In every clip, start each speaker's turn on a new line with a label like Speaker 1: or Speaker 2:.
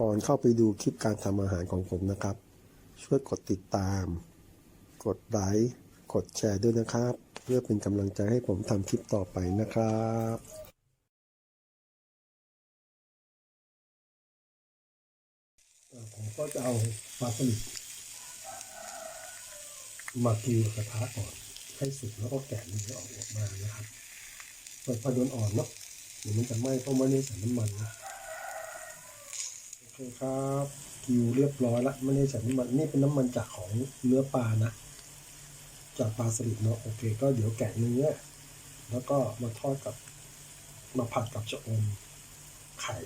Speaker 1: ก่อนเข้าไปดูคลิปการทำอาหารของผมนะครับ ช่วยกดติดตาม กดไลค์กดแชร์ด้วยนะครับ เพื่อเป็นกำลังใจให้ผมทำคลิปต่อไปนะครับผมก็จะเอาปลาสลิดมากิวกระทะก่อนให้สุกแล้วก็แกะเนื้อออกออกมานะครับเปิดไฟโดนอ่อนเนาะเดี๋ยวมันจะไหม้เพราะไม่ได้ใส่น้ำมันนะ เคครับกิวเรียบร้อยละไม่ได้ใส่น้ำมันนี่เป็นน้ำมันจากของเนื้อปลานะ จากปลาสลิดเนาะโอเค ก็เดี๋ยวแกะเนื้อแล้วก็มาทอดกับมาผัดกับชะอมไข่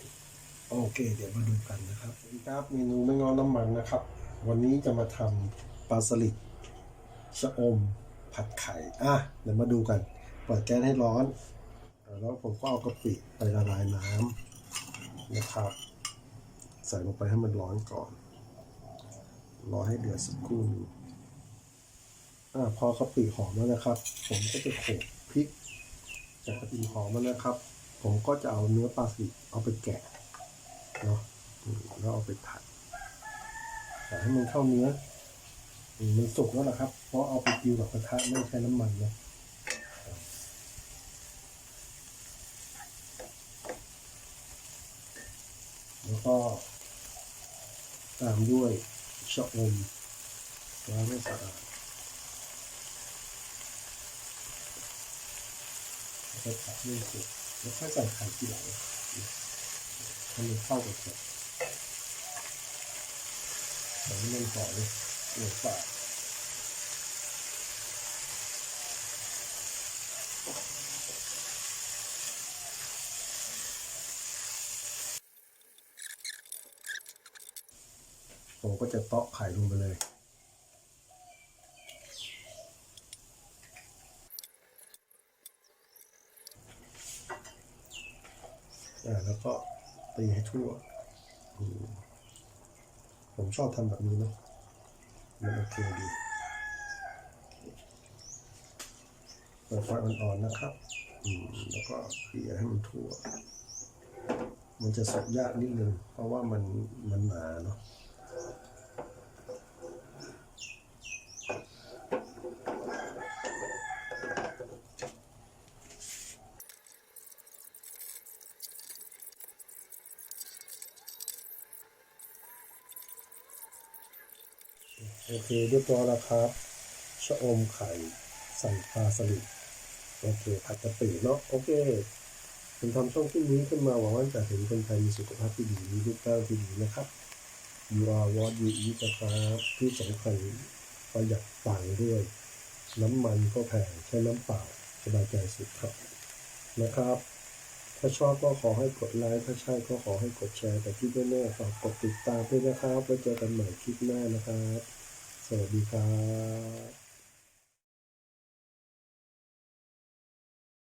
Speaker 1: โอเค เดี๋ยวมาดูกันนะครับสวัสดีครับเมนูไม่งอน้ำมันนะครับ วันนี้จะมาทำปลาสลิดชะอมผัดไข่อะเดี๋ยวมาดูกันเปิดแก๊สให้ร้อน แล้วผมก็เอากะปิไปละลายน้ำนะครับ ใส่ลงไปให้มันร้อนก่อน รอให้เดือดสักครู่นึงอ่าพอกะปิหอมแล้วนะครับ ผมก็จะโขลกพริกจากกะปิหอมแล้วนะครับ ผมก็จะเอาเนื้อปลาสลิดเอาไปแกะเนาะแล้วเอาไปผัดแต่ให้มันเข้าเนื้อมันสุกแล้วล่ะครับ เพราะเอาไปกิวกับกระทะไม่ใช้น้ำมันนะแล้วก็ ตามด้วยชะอมล้างให้สะอาดแล้วก็ตัดให้สุกแล้วค่อยใส่ไข่ทีหลังให้เข้ากับเสร็จแต่ให้มันต่อมหรือปาก ผมก็จะเตาะไข่ลงไปเลย แล้วก็ตีให้ทั่ว ผมชอบทำแบบนี้เนาะมันโอเคดีเปิดไฟอ่อนๆนะครับ แล้วก็เกลี่ยให้มันทั่ว มันจะสุกยากนิดนึง เพราะว่ามันมันหนาเนาะ โอเคเรียบร้อยแล้วครับชะอมไข่ใส่ปลาสลิดโอเคผัดกะปิเนาะโอเคผมทำช่องที่นี้ขึ้นมาหวังว่าจะเห็นคนไทยมีสุขภาพที่ดีมีรูปร่างที่ดีนะครับ you are what you eat นะครับที่สำคัญประหยัดตังค์ด้วย น้ำมันก็แพงใช้น้ำเปล่าสบายใจสุดครับนะครับ ถ้าชอบก็ขอให้กดไลค์ถ้าใช่ก็ขอให้กดแชร์แต่ที่แน่ๆฝากกดติดตามด้วยนะครับ ไว้เจอกันใหม่คลิปหน้านะครับ สวัสดีครับ